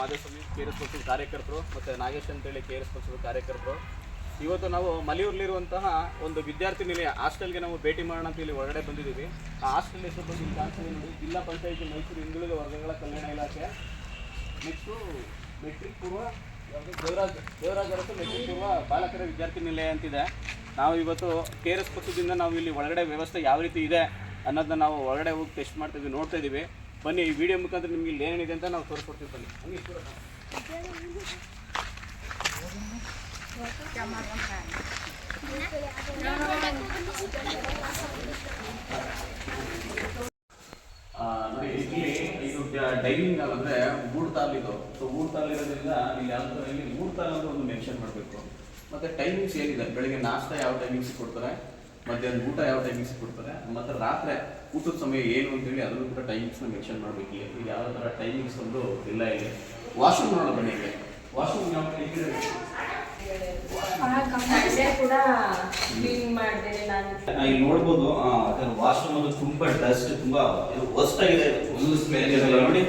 Madeswamy K S ಪಕ್ಷದ ಕಾರ್ಯಕರ್ತರು ಮತ್ತು ನಾಗೇಶ್ ಅಂತೇಳಿ ಕೆ ಆರ್ ಎಸ್ ಪಕ್ಷದ ಕಾರ್ಯಕರ್ತರು. ಇವತ್ತು ನಾವು ಮಲಿಯೂರ್ಲಿರುವಂತಹ ಒಂದು ವಿದ್ಯಾರ್ಥಿ ನಿಲಯ, ಹಾಸ್ಟೆಲ್ಗೆ ನಾವು ಭೇಟಿ ಮಾಡೋಣ ಅಂತ ಇಲ್ಲಿ ಹೊರಗಡೆ ಬಂದಿದ್ದೀವಿ. ಆ ಹಾಸ್ಟೆಲ್ ಹೆಸರು ಇಲ್ಲಿ ಕಾಣ್ತದೆ ನೋಡಿ, ಜಿಲ್ಲಾ ಪಂಚಾಯತಿ ಮೈಸೂರು ಹಿಂದುಳಿದ ವರ್ಗಗಳ ಕಲ್ಯಾಣ ಇಲಾಖೆ, ನೆಕ್ಸ್ಟು ಮೆಟ್ರಿಕ್ ಪೂರ್ವ, ಯಾವುದು ದೇವರಾಜ್ ದೇವರಾಜ್ ಅರಸು ಮೆಟ್ರಿಕ್ ಪೂರ್ವ ಬಾಲಕರ ವಿದ್ಯಾರ್ಥಿ ನಿಲಯ ಅಂತಿದೆ. ನಾವು ಇವತ್ತು ಕೆ ಆರ್ ಎಸ್ ಪಕ್ಷದಿಂದ ನಾವು ಇಲ್ಲಿ ಒಳಗಡೆ ವ್ಯವಸ್ಥೆ ಯಾವ ರೀತಿ ಇದೆ ಅನ್ನೋದನ್ನ ನಾವು ಒಳಗಡೆ ಹೋಗಿ ಟೆಸ್ಟ್ ಮಾಡ್ತಿದ್ವಿ ನೋಡ್ತಾ ಇದ್ದೀವಿ ಬನ್ನಿ, ಈ ವಿಡಿಯೋ ಮುಖಾಂತರ ನಿಮ್ಗೆ ಇಲ್ಲಿ ಏನೇನಿದೆ ಅಂತ ನಾವು ತೋರಿಸ್ಕೊಡ್ತೀವಿ ಬನ್ನಿ. ಹಂಗೆ ಇದು ಡೈನಿಂಗ್ ಹಾಲ್ ಅಂದ್ರೆ ಮೂರು ತಾಲ್ ಇದು. ಸೊ ಮೂರು ತಾಲ್ ಇರೋದ್ರಿಂದ ಇಲ್ಲಿ ಯಾವ ಥರ ಇಲ್ಲಿ ಮೂರು ತಾಲ್ ಅಂತ ಒಂದು ಮೆನ್ಷನ್ ಮಾಡಬೇಕು. ಮತ್ತೆ ಟೈಮಿಂಗ್ಸ್ ಏನಿದೆ? ಬೆಳಿಗ್ಗೆ ನಾಷ್ಟ ಯಾವ ಟೈಮಿಂಗ್ಸ್ ಕೊಡ್ತಾರೆ? ಮಧ್ಯಾಹ್ನ ಊಟ ಯಾವ ಟೈಮಿಂಗ್ಸ್ ಕೊಡ್ತಾರೆ? ಮತ್ತೆ ರಾತ್ರಿ ಊಟದ ಸಮಯ ಏನು ಅಂತೇಳಿ ಅದನ್ನು ಕೂಡ ಟೈಮಿಂಗ್ಸ್ನ ಮೆನ್ಷನ್ ಮಾಡಬೇಕು. ಇಲ್ಲಿ ಯಾವ ಥರ ಟೈಮಿಂಗ್ಸ್ ಒಂದು ಇಲ್ಲ ಇಲ್ಲಿ. ವಾಶ್ರೂಮ್ ನೋಡೋಣ ಬನ್ನಿ ಇಲ್ಲಿ. ವಾಶ್ರೂಮ್ ಯಾವ ಇದೆ? ಕ್ಲೀನ್ ಇಲ್ಲಿ ನೋಡ್ಬೋದು ವಾಶ್ರೂಮ್ ಅದು ತುಂಬಾ ಡಸ್ಟ್ ತುಂಬಾ ವರ್ಸ್ಟ್ ಆಗಿದೆ ಒಂದು ಸ್ಮೆಲ್ ಇದೆ ನೋಡಿ.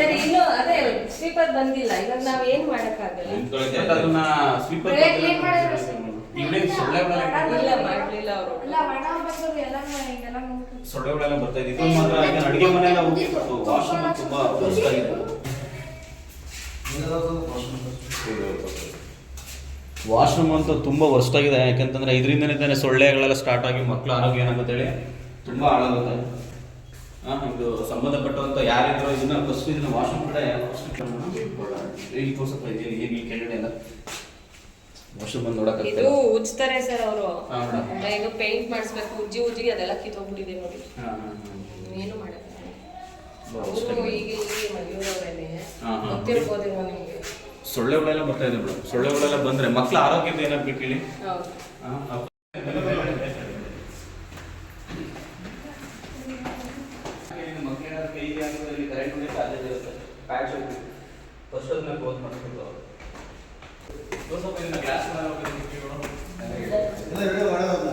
ಸರಿ ಇನ್ನು ಅದೇ ಸ್ವೀಪರ್ ಬಂದಿಲ್ಲ. ಇವಾಗ ನಾವ್ ಏನ್ ಮಾಡಕ್ಕಾಗಲ್ಲ? ಅದನ್ನ ಸ್ಲೀಪರ್ ಮಾಡಿದ್ರೆ ಅಷ್ಟೇ. ಇಲ್ಲೇ ಸೊಳ್ಳೆ ಇಲ್ಲ ಮಾಡ್ಲಿಲ್ಲ ಅವರು. ಎಲ್ಲ ಒಣ ಬಂದವ್ರು ಎಲ್ಲ ಹಿಂಗೆಲ್ಲ ಸೊಳ್ಳೆಗಳೆಲ್ಲ ಬರ್ತಾ ಇದೆ ಇದು ಮಾತ್ರ ಈಗ ಅಡಿಗೆ ವಾಶ್ರೂಮ್ ತುಂಬಾ ವರ್ಸ್ಟ್ ವಾಶ್ರೂಮ್ ಅಂತೂ ತುಂಬಾ ವರ್ಸ್ಟ್ ಆಗಿದೆ ಯಾಕಂತಂದ್ರೆ ಇದರಿಂದನೇ ತಾನೇ ಸೊಳ್ಳೆಗಳೆಲ್ಲ ಸ್ಟಾರ್ಟ್ ಆಗಿ ಮಕ್ಕಳ ಆರೋಗ್ಯ ಏನಾಗುತ್ತೆ ಹೇಳಿ ತುಂಬಾ ಹಾಳಾಗುತ್ತೆ. ಆ, ಇದು ಸಂಬಂಧಪಟ್ಟಂತ ಯಾರಿದ್ರು ಇದನ್ನ ಫಸ್ಟ್ ಇದನ್ನ ವಾಶ್ರೂಮ್ ಕಡೆ ತೋರ್ಸಪ್ಪ ಇದೆ ಏನು ಕೆಳಗಡೆ ಎಲ್ಲ. ವಾಶ್ರೂಮ್ ಬಂದು ಇದು ನೋಡಕ್ಕಾಗ್ತದೆ ಉಜ್ತಾರೆ ಸರ್ ಅವರು. ಈಗ ಇದು ಪೇಂಟ್ ಮಾಡಿಸ್ಬೇಕು ಉಜ್ಜಿ ಉಜ್ಜಿ ಅದೆಲ್ಲ ಕಿತ್ತೋಗ್ಬಿಟ್ಟಿದೆ ನೋಡಿ. ಏನು Worst ಅವರು ಈಗ ಇಲ್ಲಿ ಹಾ. ಗೊತ್ತಿರ್ಬೋದೇನೋ ನಿಮ್ಗೆ. ಸೊಳ್ಳೆಗಳೆಲ್ಲ ಬರ್ತಾ ಇದೆ ಮೇಡಮ್. ಸೊಳ್ಳೆಗಳೆಲ್ಲ ಬಂದ್ರೆ ಮಕ್ಕಳ ಆರೋಗ್ಯದ ಏನಾಗ್ಬೇಕು ಹೇಳಿ ಹೌದು ಆ, ಆ- ಮಕ್ಕಳೇನಾದ್ರು ಕೈಗೆ ಆಗಿದ್ರೆ ಇಲ್ಲಿ ಕರೆಂಟ್ ಹೊಡೆಯೋ ಸಾಧ್ಯತೆ ಇರುತ್ತೆ ಪ್ಯಾಚ್ ಹೋಗ್ಬೇಕು ಫಸ್ಟ್ ಅದನ್ನ ಕ್ಲೋಸ್ ಮಾಡಬೇಕು ಅವರು ಸ್ವಲ್ಪ ಇದನ್ನ ಗ್ಲಾಸ್ ಎಲ್ಲ ವಿಡಿಯೋ ಮಾಡೋದಲ್ಲ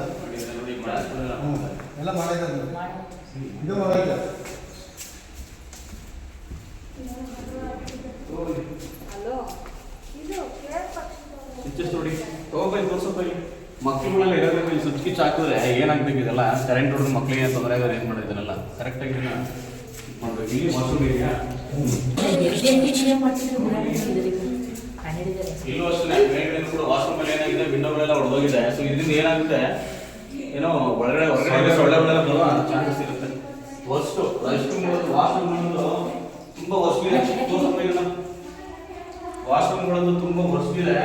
ನೋಡಿ ಗ್ಲಾಸ್ ಹ್ಞೂ ಎಲ್ಲ ಮಾಡಿದ್ರು ಇದು ಮಾಡೋದಿಲ್ಲ ಹಲೋ ಇದು ಕೇರ್ ಪಕ್ಷದ ಸ್ವಿಚಸ್ ನೋಡಿ. ತಗೋಬೈ ಇದು. ಇಲ್ಲಿ ಮಕ್ಕಳುಗಳೆಲ್ಲ ಇರೋದ್ರಿಂದ ಇಲ್ಲಿ ಸ್ವಿಚ್ ಕಿಚ್ ಹಾಕಿದ್ರೆ ಏನಾಗ್ಬೇಕು ಇದೆಲ್ಲ? ಕರೆಂಟ್ ಹೊಡೆದು ಮಕ್ಕಳಿಗೆ ತೊಂದರೆ ಆಗೋದು ಏನು ಮಾಡಿದ್ರಲ್ಲ ಕರೆಕ್ಟ್ ಕರೆಕ್ಟಾಗಿ ಮಾಡಬೇಕು ಮಾಡ್ಬೇಕು. ಇಲ್ಲಿ ವಾಶ್ರೂಮ್ ಇದೆಯಾ? ಇಲ್ಲೂ ಅಷ್ಟೇ ಮೇಲ್ಗಡೆ ಕೂಡ ವಾಶ್ರೂಮ್ ಅಲ್ಲಿ ಏನಾಗಿದೆ ವಿಂಡೋಗಳೆಲ್ಲ ಹೊಡೆದೋಗಿದೆ ಸೊ ಇದರಿಂದ ಏನಾಗುತ್ತೆ? ಏನೋ ಒಳಗಡೆ ಹೊರಗಡೆ ಸೊಳ್ಳೆಗಳೆಲ್ಲ ಬರೋ ಚಾನ್ಸಸ್ ಇರುತ್ತೆ. ರೆಸ್ಟ್ ವಾಶ್ರೂಮ್ ಅನ್ನೋದು ತುಂಬಾ ತೋರ್ಸಪ್ಪ ಇದನ್ನ ವಾಶ್ರೂಮ್ಗಳಂತೂ ತುಂಬಾ ಇದೆ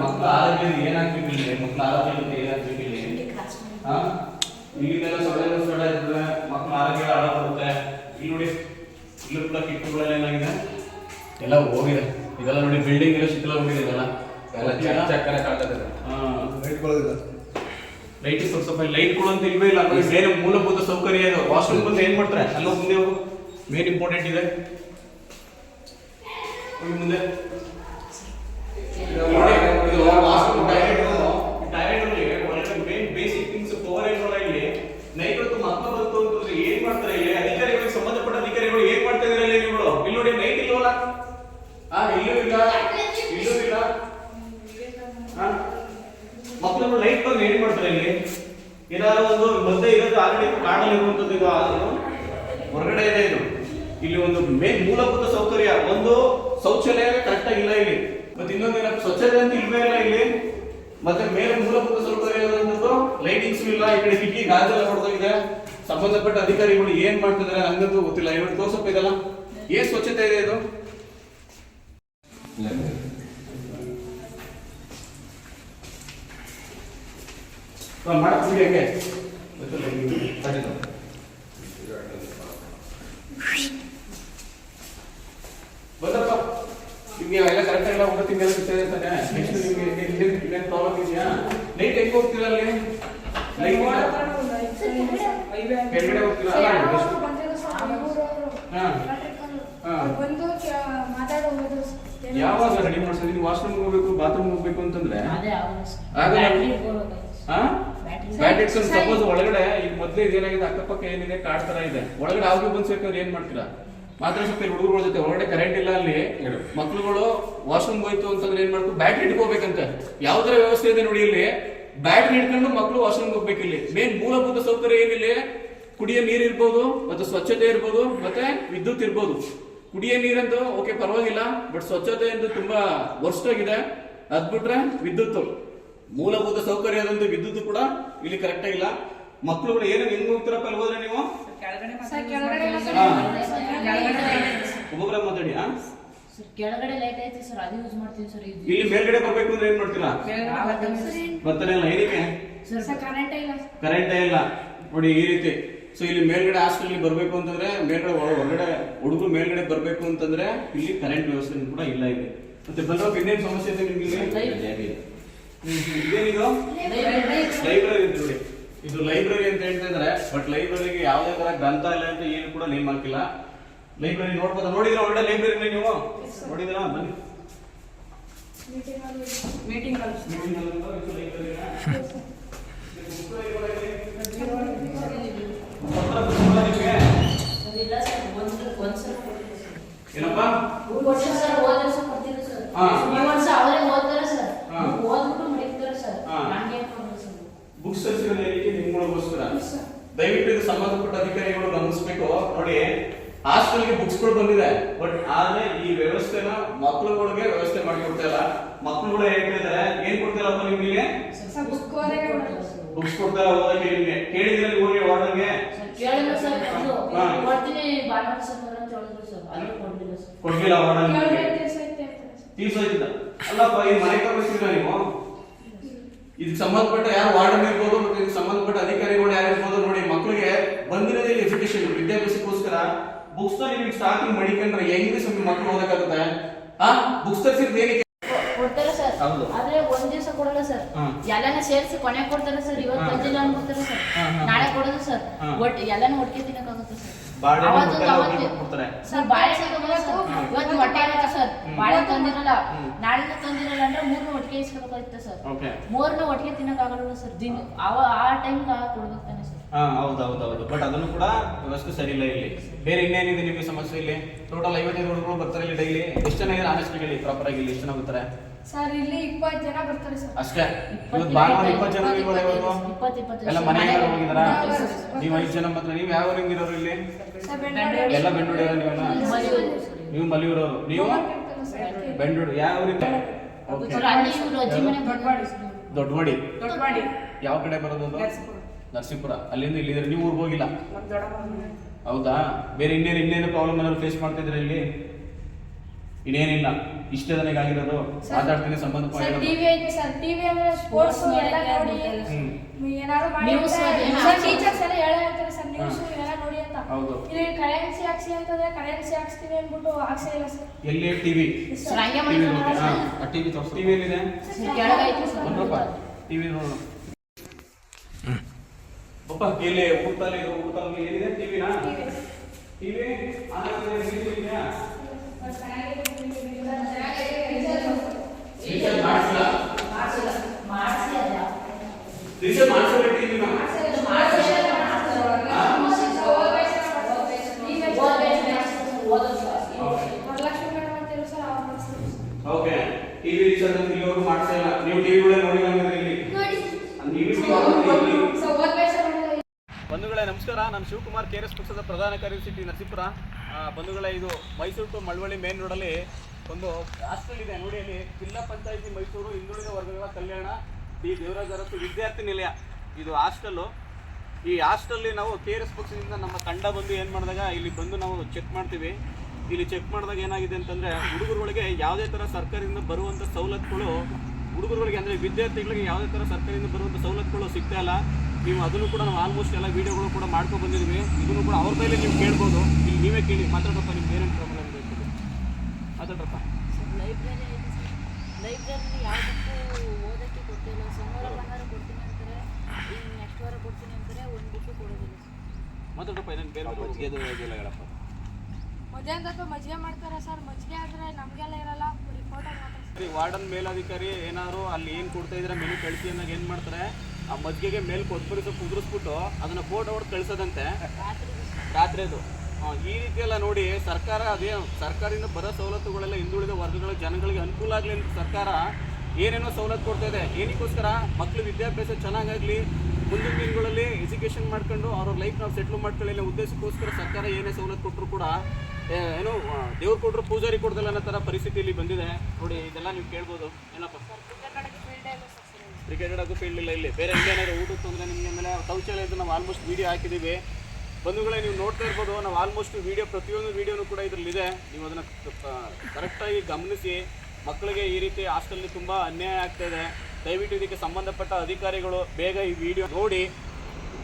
ಮಕ್ಕಳ ಆರೋಗ್ಯ ಏನಾಗ್ಬೇಕು ಇಲ್ಲಿ ಮಕ್ಕಳ ಆರೋಗ್ಯ ಏನಾಗ್ಬೇಕು ಇಲ್ಲಿ ಹಾ ಇಲ್ಲಿಂದೆಲ್ಲ ಸೊಳ್ಳೆ ಸೊಳ್ಳೆ ಇರ್ತದೆ ಮಕ್ಕಳ ಆರೋಗ್ಯ ಹಾಳಾಗುತ್ತೆ ಇಲ್ಲಿ ನೋಡಿ ಇಲ್ಲೂ ಕೂಡ ಕಿಟ್ಟುಗಳೆಲ್ಲ ಏನಾಗಿದೆ? ಎಲ್ಲ ಹೋಗಿದೆ. ಇದೆಲ್ಲ ನೋಡಿ ಬಿಲ್ಡಿಂಗ್ ಎಲ್ಲ ಶಿಥಿಲ ಹೋಗಿದೆ ಇದೆಲ್ಲ. ಎಲ್ಲ ಚಕ್ಕರೆ ಕಾಣ್ತದೆ ಇಟ್ಕೊಳ್ಳೋದಿಲ್ಲ ಲೈಟಿಂಗ್ ಸ್ವಲ್ಪ ಲೈಟ್ಗಳು ಅಂತ ಇಲ್ವೇ ಇಲ್ಲ. ಬೇರೆ ಮೂಲಭೂತ ಸೌಕರ್ಯ ಇದೆ ವಾಶ್ರೂಮ್ ಬಂದು ಏನ್ ಮಾಡ್ತಾರೆ? ಅಲ್ಲೋ ಮುಂದೆ ಹೋಗು. ಮೇನ್ ಇಂಪಾರ್ಟೆಂಟ್ ಇದೆ. ಮುಂದೆ. ಮಾಡ್ತಾರೆ ಇಲ್ಲಿ? ಅಧಿಕಾರಿಗಳು ಸಂಬಂಧಪಟ್ಟ ಅಧಿಕಾರಿಗಳು ಇಲ್ಲಿ ಇಲ್ಲಿ. ಇಲ್ಲೂ ಇಲ್ಲ. ಮಕ್ಕಳು ಲೈಟ್ ಬಗ್ಗೆ ಏನ್ ಮಾಡ್ತಾರೆ ಇಲ್ಲಿ. ಏನಾದ್ರು ಒಂದು ಮಧ್ಯೆ ಇರೋದು ಆಲ್ರೆಡಿ ಕಾಡಲ್ಲಿ ಇರುವಂತದ್ದು ಇದು ಅದು ಹೊರಗಡೆ ಇದೆ ಇದು. ಇಲ್ಲಿ ಒಂದು ಮೇನ್ ಮೂಲಭೂತ ಸೌಕರ್ಯ, ಒಂದು ಶೌಚಾಲಯ ಕರೆಕ್ಟ್ ಆಗಿಲ್ಲ ಇಲ್ಲಿ ಮತ್ತೆ ಇನ್ನೊಂದು ಏನಪ್ಪ ಸ್ವಚ್ಛತೆ ಅಂತ ಇಲ್ವೇ ಇಲ್ಲ ಇಲ್ಲಿ. ಮತ್ತೆ ಮೇಲೆ ಮೂಲಭೂತ ಸೌಕರ್ಯ ಲೈಟಿಂಗ್ಸ್ ಇಲ್ಲ, ಈ ಕಡೆ ಕಿಟಕಿ ಗಾಜೆಲ್ಲ ಹೊಡೆದೋಗಿದೆ. ಸಂಬಂಧಪಟ್ಟ ಅಧಿಕಾರಿಗಳು ಏನ್ ಮಾಡ್ತಿದ್ದಾರೆ ಹಂಗಂತೂ ಗೊತ್ತಿಲ್ಲ. ಇವರು ತೋರ್ಸಪ್ಪ ಇದೆಲ್ಲ? ಏನ್ ಸ್ವಚ್ಛತೆ ಇದೆ ಇದು? ಮಾಡಕ್ ಬಿಡಿ ಹಂಗೆ ಬಂದಪ್ಪ ನಿಮ್ಗೆ ಎಲ್ಲ ಕರೆಕ್ಟ್ ಎಲ್ಲ ಊಟ ತಿಂಡಿ ಎಲ್ಲ ಸಿಗ್ತದೆ ಅಂತಾನೆ ನೆಕ್ಸ್ಟ್ ನಿಮ್ಗೆ ಇನ್ನೇನು ಪ್ರಾಬ್ಲಮ್ ಇದೆಯಾ? ನೈಟ್ ಹೆಂಗೆ ಹೋಗ್ತೀರ ಅಲ್ಲಿ? ಕೆಳಗಡೆ ಹೋಗ್ತೀರಾ? ಯಾವಾಗ ರೆಡಿ ಮಾಡ್ಸಿದ್ರಿ ನೀವು ವಾಶ್ರೂಮ್ ಹೋಗ್ಬೇಕು ಬಾತ್ರೂಮ್ ಹೋಗ್ಬೇಕು ಅಂತಂದ್ರೆ? ಹಾ? ಬ್ಯಾಟ್ರಿ ಸಪೋಸ್ ಒಳಗಡೆ ಈಗ ಮೊದ್ಲೇ ಇದೇನಾಗಿದೆ ಅಕ್ಕಪಕ್ಕ ಏನಿದೆ ಕಾಡ್ ತರ ಇದೆ. ಒಳಗಡೆ ಅವ್ರಿಗೆ ಬಂದ್ ಸೇರ್ಕೊಂಡ್ರೆ ಏನ್ ಮಾಡ್ತೀರಾ? ಮಾತ್ರ ಸ್ವಲ್ಪ ಇಲ್ಲಿ ಹುಡುಗರ ಜೊತೆ ಒಳಗಡೆ ಕರೆಂಟ್ ಇಲ್ಲ ಅಲ್ಲಿ ಮಕ್ಳುಗಳು ವಾಶ್ರೂಮ್ ಹೋಯ್ತು ಅಂತಂದ್ರೆ ಏನ್ ಮಾಡ್ಬೇಕು? ಬ್ಯಾಟ್ರಿ ಇಟ್ಕೋಬೇಕಂತೆ ಯಾವ್ದರ ವ್ಯವಸ್ಥೆ ಇದೆ ನೋಡಿ ಇಲ್ಲಿ. ಬ್ಯಾಟ್ರಿ ಇಟ್ಕೊಂಡು ಮಕ್ಳು ವಾಶ್ರೂಮ್ ಹೋಗ್ಬೇಕು ಇಲ್ಲಿ. ಮೇನ್ ಮೂಲಭೂತ ಸೌಕರ್ಯ ಏನಿಲ್ಲ? ಕುಡಿಯೋ ನೀರ್ ಇರ್ಬೋದು ಮತ್ತೆ ಸ್ವಚ್ಛತೆ ಇರ್ಬೋದು ಮತ್ತೆ ವಿದ್ಯುತ್ ಇರ್ಬೋದು. ಕುಡಿಯೋ ನೀರಂತೂ ಓಕೆ ಪರವಾಗಿಲ್ಲ ಬಟ್ ಸ್ವಚ್ಛತೆ ಅಂತೂ ತುಂಬಾ ವರ್ಸ್ಟ್ ಆಗಿದೆ. ಅದ್ಬಿಟ್ರೆ ವಿದ್ಯುತ್ ಮೂಲಭೂತ ಸೌಕರ್ಯ ಅದಂತೂ ವಿದ್ಯುತ್ ಕೂಡ ಇಲ್ಲಿ ಕರೆಕ್ಟ್ ಆಗಿಲ್ಲ ಮಕ್ಳುಗಳು ಏನು ಹೆಂಗ್ ಹೋಗ್ತಾರಪ್ಪ ಅಲ್ಲಿ ಹೋದ್ರೆ ನೀವು? ಒಬ್ಬೊಬ್ಬರ ಮಾತಾಡಿ. ಆ? ಸರ್ ಕೆಳಗಡೆ ಲೈಟ್ ಐತೆ ಸರ್. ಅದು ಯೂಸ್ ಮಾಡ್ತೀವಿ ಸರ್ ಇಲ್ಲಿ ಮೇಲ್ಗಡೆ ಬರ್ಬೇಕು ಅಂದ್ರೆ ಏನ್ ಮಾಡ್ತೀರಾ? ಬರ್ತಾನೆ ಇಲ್ಲ ಏನಕ್ಕೆ ಸರ್ ಕರೆಂಟ್ ಇಲ್ಲ ಕರೆಂಟ್ ಇಲ್ಲ. ನೋಡಿ ಈ ರೀತಿ. ಸೊ ಇಲ್ಲಿ ಮೇಲ್ಗಡೆ ಹಾಸ್ಟೆಲ್ ಬರ್ಬೇಕು ಅಂತಂದ್ರೆ ಮೇಲ್ಗಡೆ ಹೊರ- ಹೊರಗಡೆ ಹುಡುಗರು ಮೇಲ್ಗಡೆ ಬರ್ಬೇಕು ಅಂತಂದ್ರೆ ಇಲ್ಲಿ ಕರೆಂಟ್ ವ್ಯವಸ್ಥೆ ಕೂಡ ಇಲ್ಲ ಇದೆ ಮತ್ತೆ ಬಂದ್ರೆ ಇನ್ನೇನು ಸಮಸ್ಯೆ ಇದೆ ನಿಮ್ಗೆ ಇಲ್ಲಿ? ಇದೇನಿದು ಲೈಬ್ರರಿ ಇದು ಲೈಬ್ರರಿ ಅಂತ ಹೇಳ್ತಾ ಇದ್ದಾರೆ ಬಟ್ ಲೈಬ್ರರಿಗೆ ಯಾವುದೇ ತರ ಗ್ರಂಥಾಲಯ ಅಂತ ಏನು ಕೂಡ ನೇಮ್ ಹಾಕಿಲ್ಲ. ಲೈಬ್ರರಿ ನೋಡ್ಬೋದಾ. ನೋಡಿದ್ರ ಒಳ್ಳೆ ಲೈಬ್ರರಿ ನೀವು? ನೋಡಿದ್ರಾ? ಬನ್ನಿ. ಮೀಟಿಂಗ್ ಅಲ್ಲಿ ಮೀಟಿಂಗ್ ಅಲ್ಲಿ Meeting ಅಲ್ಲಿ ಬಂದಾಗ ಇದು library ನಾ? ಪತ್ರ ಬರ್ಸ್ಕೊಡಾ ನಿಮ್ಗೆ? ಸರ್ ಇಲ್ಲ ಸರ್ ಒಂದು ಒಂದು ಸಲ ಏನಪ್ಪಾ ವರ್ಷ ಸರ್ ಹೋದ ವರ್ಷ ಕೊಡ್ತೀವಿ ಸರ್ ಹಾ. ಈ ವರ್ಷ ಅವರೇ ಓದ್ತಾರೆ ಸರ್ ಹಾ. ಓದ್ಬಿಟ್ಟು ಮಡಿಕ್ತಾರೆ ಸರ್ ಹಾ. ನಂಗೆ ಕೊಡಲ್ಲ ಸರ್ ಬುಕ್ಸ್ ತರಿಸಿರೋದು ಏನಕ್ಕೆ ನಿಮ್ಗಳಿಗೋಸ್ಕರ ದಯವಿಟ್ಟು ಇದು ಸಂಬಂಧಪಟ್ಟ ಅಧಿಕಾರಿಗಳು ಗಮನಿಸಬೇಕು. ನೋಡಿ ಹಾಸ್ಟೆಲ್ಗೆ ಬುಕ್ಸ್ಗಳು ಬಂದಿದೆ. ಬಟ್ ಆದ್ರೆ ಈ ವ್ಯವಸ್ಥೆನ ಮಕ್ಳುಗಳಿಗೆ ವ್ಯವಸ್ಥೆ ಮಾಡಿಕೊಡ್ತಾ ಇಲ್ಲ. ಮಕ್ಳುಗಳು ಹೇಳ್ತಿದ್ದಾರೆ ಏನ್ ಕೊಡ್ತಾರಪ್ಪ ನಿಮ್ಗೆ. ಬುಕ್ಸ್ ಕೊಡ್ತಾರ ಓದಕ್ಕೆ ನಿಮ್ಗೆ. ಕೇಳಿದ್ರೆ ಹೋಗಿ ವಾರ್ಡನ್ಗೆ? ಕೊಡ್ಲಿಲ್ಲ ವಾರ್ಡನ್ ಅಲ್ಲಪ್ಪ ಈ ಮನೆ ಕಳಿಸ್ತೀರಾ ನೀವು? ಇದಕ್ಕೆ ಸಂಬಂಧಪಟ್ಟ ಯಾರು ವಾರ್ಡನ್ ಇರ್ಬೋದು ಮತ್ತೆ ಇದಕ್ಕೆ ಸಂಬಂಧಪಟ್ಟ ಅಧಿಕಾರಿಗಳು ಯಾರು ಇರ್ಬೋದು ನೋಡಿ, ಮಕ್ಕಳಿಗೆ ಬಂದಿರೋದೇ ಎಜುಕೇಶನ್ ವಿದ್ಯಾಭ್ಯಾಸಕ್ಕೋಸ್ಕರ ಬುಕ್ಸ್ ನಿಮ್ಗೆ ಸ್ಟಾರ್ಟಿಂಗ್ ಮಡಿಕೊಂಡ್ರೆ ಹೆಂಗೆ ಸ್ವಲ್ಪ ಮಕ್ಕಳು ಓದಕ್ಕಾಗುತ್ತೆ? ಆ? ಬುಕ್ಸ್ ತರಿಸಿದ್ರೆ ಏನಕ್ಕೆ? ಹೌದು. ಆದ್ರೆ ಒಂದ್ ದಿವಸ ಕೊಡಲ್ಲ ಸರ್. ಹಾ. ಎಲ್ಲಾನ ಸೇರಿಸಿ ಕೊನೆ ಕೊಡ್ತಾರೆ ಸರ್ ಇವತ್ತು ಹಾ. ಬಂದಿಲ್ಲ ಸರ್. ಹಾ, ಹಾ. ನಾಳೆ ಕೊಡೋದು ಸರ್. ಹಾ. ಒಟ್ ಎಲ್ಲಾನು ಒಟ್ಟಿಗೆ ತಿನ್ನಕ್ಕಾಗುತ್ತೆ ಸರ್. ಅವತ್ತು ಕೊಡ್ತಾರೆ. ಸರ್ ಬಾಳೆ ಸರ್ ಹಾ. ಇವತ್ತು ಮೊಟ್ಟೆ ಇರುತ್ತೆ ಸರ್. ಬಾಳೆ ತಂದಿರಲ್ಲ. ಹ್ಮ್. ನಾಳೆ ತಂದಿರಲ್ಲ ಅಂದ್ರೆ ಮೂರ್ನ ಒಟ್ಟಿಗೆ ಇಸ್ಕೋಬೇಕಾಗುತ್ತೆ ಸರ್. ಓಕೆ. ಮೂರ್ನ ಒಟ್ಟಿಗೆ ತಿನ್ನಕ್ಕಾಗಲ್ಲ ಸರ್. ದಿನ ಅವ ಆ ಟೈಮ್ ಕೊಡ್ಬೇಕು ತಾನೆ ಸರ್. ಹಾ ಹೌದು ಹೌದು ಹೌದು. ಬಟ್ ಅದನ್ನು ಕೂಡ ವ್ಯವಸ್ಥೆ ಸರಿ ಇಲ್ಲ ಇಲ್ಲಿ. ಬೇರೆ ಇನ್ನೇನಿದೆ ನಿಮಗೆ ಸಮಸ್ಯೆ ಇಲ್ಲಿ? ಟೋಟಲ್ ಐವತ್ತೈದು ಹುಡುಗರು ಬರ್ತಾರೆ ಇಲ್ಲಿ ಡೈಲಿ ಎಷ್ಟು ಜನ ಇದ್ದಾರೆ? ಆನೆಸ್ಟ್ ಹೇಳಿ ಪ್ರಾಪರ್ ಆಗಿ ಇಲ್ಲಿ ಎಷ್ಟು ಜನ ಬರ್ತಾರೆ ಸರ್ ಇಲ್ಲಿ ಇಪ್ಪತ್ತು ಜನ ಬರ್ತಾರೆ ಸರ್. ಅಷ್ಟೇ? ಇವತ್ತು ಭಾನುವಾರ ಇಪ್ಪತ್ತು ಜನ ಇರ್ಬೋದು ಇವತ್ತು ಇಪ್ಪತ್ತು ಇಪ್ಪತ್ತು ಎಲ್ಲ. ಮನೆಗೆ ಹೋಗಿದಾರಾ? ನೀವು ಐದು ಜನ ಮಾತ್ರ ನೀವು ಯಾವ ಊರಿಂಗಿರೋರು ಇಲ್ಲಿ? ಸರ್ ಬೆಂಗಳೂರು. ಎಲ್ಲ ಬೆಂಗಳೂರು ನೀವೆಲ್ಲ ಮನೆಗೆ ನೀವು ಮಲಿಯೂರವರು ನೀವು? ಬೆಂಡೂರು ಬೆಂಗಳೂರು. ಯಾವ ಸರ್. ದೊಡ್ಡವಾಡಿ ದೊಡ್ಡವಾಡಿ? ಯಾವ ಕಡೆ ಬರೋದು. ನರಸೀಪುರ. ಅಲ್ಲಿಂದ ಇಲ್ಲಿದ್ರೆ ನೀವು ಊರಿಗೆ ಹೋಗಿಲ್ಲ? ಹೌದಾ? ಬೇರೆ ಇನ್ನೇನು ಇನ್ನೇನು ಪ್ರಾಬ್ಲಮ್ ಏನಾದ್ರು ಫೇಸ್ ಮಾಡ್ತಿದ್ರೆ ಇಲ್ಲಿ? ಇನ್ನೇನಿಲ್ಲ ಇಷ್ಟೇ ನನಗೆ ಆಗಿರೋದು ಸಂಬಂಧ ಮಾತಾಡ್ತೀನಿ ಸರ್ ಟಿವಿ ಐತೆ ಸರ್ ಟಿವಿ ಅಂದ್ರೆ ಸ್ಪೋರ್ಟ್ಸ್ ಎಲ್ಲ ನೋಡಿ. ಹ್ಮ್. ಏನಾದ್ರು ಮಾಡಿ News ಅದೇನೋ ಸರ್ ಟೀಚರ್ಸ್ ಎಲ್ಲ ಹೇಳೇ ಹೇಳ್ತಾರೆ ಸರ್ ನ್ಯೂಸ್ ಇವೆಲ್ಲ ನೋಡಿ ಅಂತ. ಹೌದು. ಇಲ್ಲಿ ಕರೆನ್ಸಿ ಹಾಕ್ಸಿ ಅಂತಂದ್ರೆ ಕರೆನ್ಸಿ ಹಾಕ್ಸ್ತೀವಿ ಅಂದ್ಬಿಟ್ಟು ಹಾಕ್ಸೇ ಇಲ್ಲ ಸರ್. ಎಲ್ಲಿ ಟಿವಿ? ಸರ್ ಹಂಗೆ ಟಿವಿ ಮಾಡ್ಕೊಂಡ್ರೆ. ಟಿವಿ ತೋರಿಸ್ ಟಿವಿ ಎಲ್ಲಿದೆ? ಸರ್ ಸರ್ ಬಂದ್ರಪ್ಪ ಟಿವಿ ನೋಡೋಣ. ಪಪ್ಪ ಇಲ್ಲಿ ಊಟದಲ್ಲಿ ಇದು ಊಟದಲ್ಲಿ ಏನಿದೆ ಟಿವಿನಾ? ಟಿವಿ. ಇದೆಯಾ ಬಂಧುಗಳೇ ನಮಸ್ಕಾರ ನಾನು ಶಿವಕುಮಾರ್ ಕೆ ಎಸ್ ಪಕ್ಷದ ಪ್ರಧಾನ ಕಾರ್ಯದರ್ಶಿ ನರಸೀಪುರ ಆ, ಬಂಧುಗಳೇ, ಇದು ಮೈಸೂರು ಟು ಮಳವಳ್ಳಿ ಮೇನ್ ರೋಡಲ್ಲಿ ಒಂದು ಹಾಸ್ಟೆಲ್ ಇದೆ. ನೋಡಿ ಅಲ್ಲಿ ಜಿಲ್ಲಾ ಪಂಚಾಯಿತಿ ಮೈಸೂರು, ಹಿಂದುಳಿದ ವರ್ಗಗಳ ಕಲ್ಯಾಣ, ಡಿ. ದೇವರಾಜ ಅರಸು ವಿದ್ಯಾರ್ಥಿ ನಿಲಯ. ಇದು ಹಾಸ್ಟೆಲ್ಲು ಈ ಹಾಸ್ಟೆಲ್ಲಿ ನಾವು ಕೆ ಆರ್ ಎಸ್ ಪಕ್ಷದಿಂದ ನಮ್ಮ ತಂಡ ಬಂದು ಏನು ಮಾಡಿದಾಗ ಇಲ್ಲಿ ಬಂದು ನಾವು ಚೆಕ್ ಮಾಡ್ತೀವಿ. ಇಲ್ಲಿ ಚೆಕ್ ಮಾಡಿದಾಗ ಏನಾಗಿದೆ ಅಂತಂದರೆ ಹುಡುಗರುಗಳಿಗೆ ಯಾವುದೇ ಥರ ಸರ್ಕಾರದಿಂದ ಬರುವಂಥ ಸವಲತ್ತುಗಳು, ಹುಡುಗರುಗಳಿಗೆ ಅಂದರೆ ವಿದ್ಯಾರ್ಥಿಗಳಿಗೆ ಯಾವುದೇ ಥರ ಸರ್ಕಾರದಿಂದ ಬರುವಂಥ ಸವಲತ್ತುಗಳು ಸಿಗ್ತಾ ಇಲ್ಲ. ನೀವು ಅದನ್ನು ಕೂಡ ನಾವು ಆಲ್ಮೋಸ್ಟ್ ಎಲ್ಲ ವೀಡಿಯೋಗಳು ಕೂಡ ಮಾಡ್ಕೊಂಡು ಬಂದಿದ್ದೀವಿ. ಇದನ್ನು ಕೂಡ ಅವ್ರ ಕೈಲಿ ನೀವು ಕೇಳ್ಬೋದು. ಇಲ್ಲಿ ನೀವೇ ಕೇಳಿ. ಮಾತಾಡಪ್ಪ ನಿಮ್ಗೆ ಏನೇನು ಪ್ರಾಬ್ಲಮ್ ಇದೆ ಅಂತ. ಮಾತಾಡ್ರಪ್ಪ. ಲೈಬ್ರರಿ ಲೈಬ್ರರಿ ಯಾವುದಕ್ಕೂ ಓದಕ್ಕೆ ಕೊಡ್ತಿಲ್ಲ. ಸೋಮವಾರ ಭಾನುವಾರ ಕೊಡ್ತೀನಿ ಅಂತಾರೆ. ನೆಕ್ಸ್ಟ್ ವಾರ ಕೊಡ್ತೀನಿ ಅಂತಾರೆ. ಒಂದು ಬುಕ್ಕು ಕೊಡೋದಿಲ್ಲ ಸರ್. ಮಾತಾಡ್ರಪ್ಪ ಇದನ್ನು ಬೇರೆ ಬೇರೆ ಹೇಳಪ್ಪ. ಮಧ್ಯಾಹ್ನದತ್ತು ಮಜ್ಜಿಗೆ ಮಾಡ್ತಾರೆ ಸರ್? ಮಜ್ಜಿಗೆ ಆದರೆ ನಮಗೆಲ್ಲ ಇರಲ್ಲ. ರಿಪೋರ್ಟ್ ಮಾತ್ರ ಸರಿ ವಾರ್ಡನ್ ಮೇಲಾಧಿಕಾರಿ ಏನಾದ್ರು ಅಲ್ಲಿ ಏನು ಕೊಡ್ತಾ ಇದ್ರೆ ಮೆನು ಕಳಿಸಿ ಅಂದಾಗ ಏನು ಮಾಡ್ತಾರೆ? ಆ ಮಜ್ಜಿಗೆಗೆ ಮೇಲೆ ಕೊತ್ತಂಬರಿ ಸೊಪ್ಪು ಉದುರಿಸ್ಬಿಟ್ಟು ಅದನ್ನ ಫೋಟೋ ಹೊಡೆದು ಕಳಿಸೋದಂತೆ. ರಾತ್ರಿದು. ಈ ರೀತಿ ಎಲ್ಲ ನೋಡಿ ಸರ್ಕಾರ ಅದೇ ಸರ್ಕಾರದಿಂದ ಬರೋ ಸವಲತ್ತುಗಳೆಲ್ಲ ಹಿಂದುಳಿದ ವರ್ಗಗಳ ಜನಗಳಿಗೆ ಅನುಕೂಲ ಆಗಲಿ ಅಂತ ಸರ್ಕಾರ ಏನೇನೋ ಸವಲತ್ತು ಕೊಡ್ತಾ ಇದೆ. ಏನಕ್ಕೋಸ್ಕರ ಮಕ್ಕಳು ವಿದ್ಯಾಭ್ಯಾಸ ಚೆನ್ನಾಗಾಗಲಿ, ಮುಂದಿನ ದಿನಗಳಲ್ಲಿ ಎಜುಕೇಷನ್ ಮಾಡ್ಕೊಂಡು ಅವ್ರ ಲೈಫ್ ನಾವು ಸೆಟ್ಲ್ ಮಾಡ್ಕೊಳ್ಳಿ ಉದ್ದೇಶಕ್ಕೋಸ್ಕರ ಸರ್ಕಾರ ಏನೇ ಸವಲತ್ತು ಕೊಟ್ಟರು ಕೂಡ ಏನು ಏನೋ ದೇವ್ರು ಕೊಟ್ಟರು ಪೂಜಾರಿ ಕೊಡ್ದಲ್ಲ ಅನ್ನೋ ಥರ ಪರಿಸ್ಥಿತಿಯಲ್ಲಿ ಬಂದಿದೆ. ನೋಡಿ, ಇದೆಲ್ಲ ನೀವು ಕೇಳ್ಬೋದು. ಏನಪ್ಪ ಕ್ರಿಕೆಟ್ ಆಡೋಕ್ಕೆ ಫೀಲ್ಡೇ ಇಲ್ಲ ಸರ್ ಸರಿ ಕ್ರಿಕೆಟ್ ಆಡೋಕ್ಕೂ ಫೀಲ್ಡ್ ಇಲ್ಲ ಇಲ್ಲಿ. ಬೇರೆ ಏನಾದ್ರು ಊಟಕ್ಕೆ ತೊಂದರೆ ನಿಮಗೆ ಮೇಲೆ ಶೌಚಾಲಯದ್ದು ನಾವು ಆಲ್ಮೋಸ್ಟ್ ವೀಡಿಯೋ ಹಾಕಿದ್ದೀವಿ ಬಂಧುಗಳೇ ನೀವು ನೋಡ್ತಾ ಇರ್ಬೋದು ನಾವು ಆಲ್ಮೋಸ್ಟ್ ವೀಡಿಯೋ ಪ್ರತಿಯೊಂದು ವೀಡಿಯೋನು ಕೂಡ ಇದರಲ್ಲಿದೆ ನೀವು ಅದನ್ನು ಕರೆಕ್ಟಾಗಿ ಗಮನಿಸಿ. ಮಕ್ಕಳಿಗೆ ಈ ರೀತಿ ಹಾಸ್ಟೆಲ್ನಲ್ಲಿ ತುಂಬ ಅನ್ಯಾಯ ಆಗ್ತಾ ಇದೆ. ದಯವಿಟ್ಟು ಇದಕ್ಕೆ ಸಂಬಂಧಪಟ್ಟ ಅಧಿಕಾರಿಗಳು ಬೇಗ ಈ ವಿಡಿಯೋ ನೋಡಿ.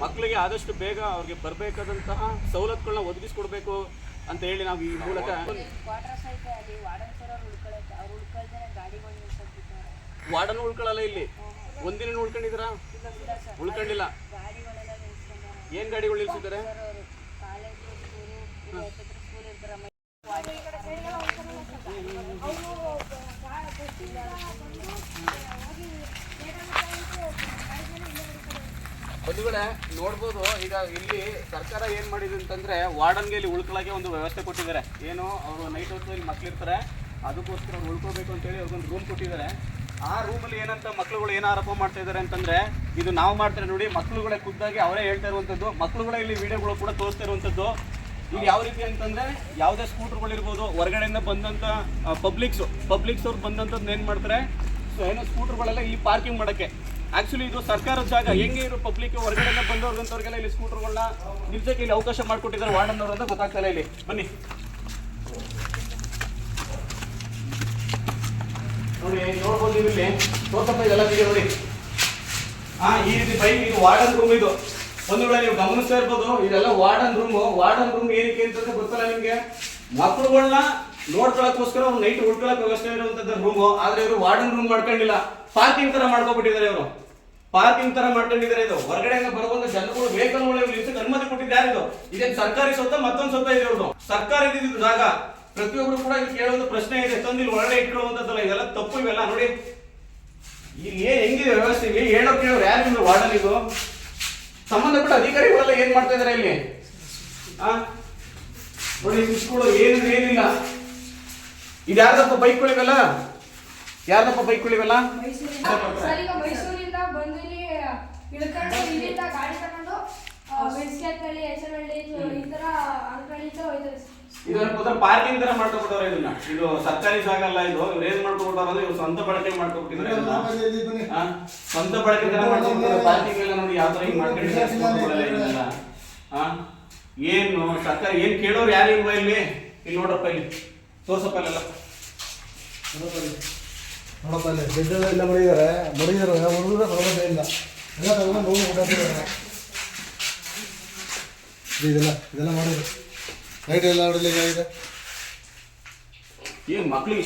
ಮಕ್ಕಳಿಗೆ ಆದಷ್ಟು ಬೇಗ ಅವ್ರಿಗೆ ಬರಬೇಕಾದಂತಹ ಸವಲತ್ತುಗಳನ್ನ ಒದಗಿಸ್ಕೊಡ್ಬೇಕು ಅಂತ ಹೇಳಿ ನಾವು ಈ ಮೂಲಕ ವಾರ್ಡನ್ ಉಳ್ಕೊಳ್ಳಲ್ಲ ಇಲ್ಲಿ. ಒಂದಿನ ಉಳ್ಕೊಂಡಿದ್ದೀರಾ? ಉಳ್ಕೊಂಡಿಲ್ಲ. ಏನ್ ಗಾಡಿಗಳು ನಿಲ್ಸಿದ್ದಾರೆ ಇಲ್ಲಿ ಬಂಧುಗಳೇ, ನೋಡ್ಬೋದು, ಈಗ ಇಲ್ಲಿ ಸರ್ಕಾರ ಏನು ಮಾಡಿದೆ ಅಂತಂದ್ರೆ ವಾರ್ಡನ್ಗೆ ಇಲ್ಲಿ ಉಳ್ಕೊಳ್ಳೋಕೆ ಒಂದು ವ್ಯವಸ್ಥೆ ಕೊಟ್ಟಿದ್ದಾರೆ. ಏನು, ಅವರು ನೈಟ್ ಹೊತ್ತಲ್ಲಿ ಮಕ್ಳಿರ್ತಾರೆ. ಅದಕ್ಕೋಸ್ಕರ ಅವ್ರು ಉಳ್ಕೋಬೇಕು ಅಂತೇಳಿ ಅವ್ರಿಗೊಂದು ರೂಮ್ ಕೊಟ್ಟಿದ್ದಾರೆ. ಆ ರೂಮಲ್ಲಿ ಏನಂತ ಮಕ್ಳುಗಳು ಏನ ಆರೋಪ ಮಾಡ್ತಾ ಇದ್ದಾರೆ ಅಂತಂದ್ರೆ, ಇದು ನಾವು ಮಾಡ್ತಾರೆ ನೋಡಿ, ಮಕ್ಳುಗಳೇ ಖುದ್ದಾಗಿ ಅವರೇ ಹೇಳ್ತಾ ಇರುವಂಥದ್ದು ಮಕ್ಳುಗಳೇ ಇಲ್ಲಿ ವಿಡಿಯೋಗಳು ಕೂಡ ತೋರಿಸ್ತಾ ಇರುವಂಥದ್ದು ಇಲ್ಲಿ ಯಾವ ರೀತಿ ಅಂತಂದ್ರೆ, ಯಾವುದೇ ಸ್ಕೂಟರ್ಗಳಿರ್ಬೋದು ಹೊರಗಡೆಯಿಂದ ಬಂದಂಥ ಪಬ್ಲಿಕ್ಸ್ ಪಬ್ಲಿಕ್ಸ್ ಅವ್ರು ಬಂದಂಥದ್ದು ಏನು ಮಾಡ್ತಾರೆ, ಸೊ ಏನೋ ಸ್ಕೂಟರ್ಗಳೆಲ್ಲ ಇಲ್ಲಿ ಪಾರ್ಕಿಂಗ್ ಮಾಡೋಕ್ಕೆ. ಆಕ್ಚುಲಿ ಇದು ಸರ್ಕಾರದ ಜಾಗ, ಹೆಂಗೆ ಇರೋ ಪಬ್ಲಿಕ್ ಹೊರಗಡೆಯಿಂದ ಬಂದವ್ರಿಗಂತವ್ರಿಗೆಲ್ಲ ಇಲ್ಲಿ ಸ್ಕೂಟರ್ಗಳನ್ನ ನಿಲ್ಸಕ್ಕೆ ಇಲ್ಲಿ ಅವಕಾಶ ಮಾಡಿಕೊಟ್ಟಿದ್ದಾರೆ ವಾರ್ಡನ್ ಅವರು ಅಂತ ಗೊತ್ತಾಗ್ತಾ ಇಲ್ಲಿ. ಬನ್ನಿ. ನೋಡಿ, ನೋಡ್ಬೋದು ನೀವು ಇಲ್ಲಿ. ತೋರ್ಸಪ್ಪ ಇದೆಲ್ಲ video ನೋಡಿ. ಹಾ ಈ ರೀತಿ ಬೈಕ್ ಇದು ವಾರ್ಡನ್ ರೂಮ್ ಇದು. ಒಂದು ವೇಳೆ ನೀವು ಗಮನಿಸ್ತಾ ಇರ್ಬೋದು, ಇದೆಲ್ಲ ವಾರ್ಡನ್ ರೂಮ್ ವಾರ್ಡನ್ ರೂಮ್ ಏನಕ್ಕೆ ಅಂತಂದ್ರೆ ಗೊತ್ತಲ್ಲ ನಿಮ್ಗೆ? ಮಕ್ಕಳುಗಳನ್ನ ನೋಡ್ಕೊಳಕ್ಕೋಸ್ಕರ ಅವ್ರು ನೈಟ್ ಉಳ್ಕೊಳಕ್ ವ್ಯವಸ್ಥೆ ಇರುವಂತದ್ದು ರೂಮ್ ಆದ್ರೆ ಇವರು ವಾರ್ಡನ್ ರೂಮ್ ಮಾಡ್ಕೊಂಡಿಲ್ಲ. ಪಾರ್ಕಿಂಗ್ ತರ ಮಾಡ್ಕೊಬಿಟ್ಟಿದ್ದಾರೆ ಇವರು. ಪಾರ್ಕಿಂಗ್ ತರ ಮಾಡ್ಕೊಂಡಿದ್ದಾರೆ ಇದು. ಹೊರಗಡೆ ಬರುವಂತ ಜನಗಳು ವೆಹಿಕಲ್ಗಳು ಇವ್ರು ಅನುಮತಿ ಕೊಟ್ಟಿದ್ದಾರೆ ಇದು ಇದೇನು ಸರ್ಕಾರಿ ಸ್ವತ್ತ? ಮತ್ತೊಂದು ಸ್ವತ್ತ ಇದೆ ಇವ್ರದ್ದು ಸರ್ಕಾರ ಇದ್ದಿದ್ದು ಜಾಗ. ಪ್ರತಿಯೊಬ್ರು ಕೂಡ ಇದು ಕೇಳೋದು ಪ್ರಶ್ನೆ ಇದೆ ತಂದು ಇಲ್ಲಿ ಒಳಗಡೆ ಇಟ್ಟಿರುವಂತದ್ದಲ್ಲ ಇದೆಲ್ಲ ತಪ್ಪು ಇವೆಲ್ಲ ನೋಡಿ. ಇಲ್ಲಿ ಏನ್ ಹೆಂಗಿದೆ ವ್ಯವಸ್ಥೆ ಇಲ್ಲಿ? ಹೇಳೋ ಕೇಳೋರು ಯಾರು ನಿಮ್ಗೆ ವಾರ್ಡಲ್ಲಿ ಇದು ಸಂಬಂಧಪಟ್ಟ ಅಧಿಕಾರಿಗಳೆಲ್ಲ ಏನ್ ಮಾಡ್ತಾ ಇದಾರೆ ಇಲ್ಲಿ? ಆ? ನೋಡಿ ಸ್ವಿಚ್ಗಳು ಏನು ಏನಿಲ್ಲ. ಇದು ಯಾರ್ದಪ್ಪ ಬೈಕ್ಗಳಿವೆಲ್ಲ ಯಾರ್ದಪ್ಪ ಬೈಕ್ಗಳಿವೆಲ್ಲ ಮೈಸೂರಿಂದ ಬಂದು ಇಲ್ಲಿ ಇಳ್ಕೊಂಡು ಇಲ್ಲಿಂದ ಗಾಡಿ ತಗೊಂಡು ಈ ತರ ತರ ಹೋಯ್ತಾರೆ ಇದನ್ನ ಪಾರ್ಕಿಂಗ್ ತರ ಮಾಡ್ಕೊಬಿಟ್ಟವ್ರೆ ಇದನ್ನ. ಇದು ಸರ್ಕಾರಿ ಜಾಗ ಅಲ್ಲ ಇದು. ಇವ್ರು ಏನ್ ಮಾಡ್ಕೊಬಿಟ್ಟವ್ರೆ ಅಂದ್ರೆ ಇವ್ರು ಸ್ವಂತ ಬಳಕೆ ಮಾಡ್ಕೊಬಿಟ್ಟಿದ್ರೆ ಸ್ವಂತ ಬಳಕೆ ತರ ಮಾಡ್ಕೊಬಿಟ್ಟಿದ್ದಾರೆ ಪಾರ್ಕಿಂಗ್ ಎಲ್ಲ ನೋಡಿ ಯಾವ ತರ ಹಿಂಗ್ ಮಾಡ್ಕೊಂಡಿದ್ದಾರೆ ಏನು ಸರ್ಕಾರ ಏನ್ ಕೇಳೋರು ಯಾರು ಇಲ್ವಾ ಇಲ್ಲಿ? ಇಲ್ಲಿ ನೋಡಪ್ಪ ಇಲ್ಲಿ. ತೋರ್ಸಪ್ಪ ಇಲ್ಲೆಲ್ಲ ನೋಡಪ್ಪ ಅಲ್ಲಿ ಬೆಡ್ಡೆಲ್ಲ ಎಲ್ಲ ಮಡಿದಾರೆ ಮಡಿದಾರೆ ಹುಡುಗರ ಸೌಲಭ್ಯ ಇಲ್ಲ. ಎಲ್ಲ ತಗೊಂಡು ಹೋಗಿ ಊಟ. ಇದೆಲ್ಲ ಇದೆಲ್ಲ ಮಾಡಿದ್ರು. ಲೈಟ್ ಎಲ್ಲ ಹೊಡಿಲಿಕ್ಕೆ ಆಗಿದೆ ಏನ್ ಮಕ್ಳಿಗೆ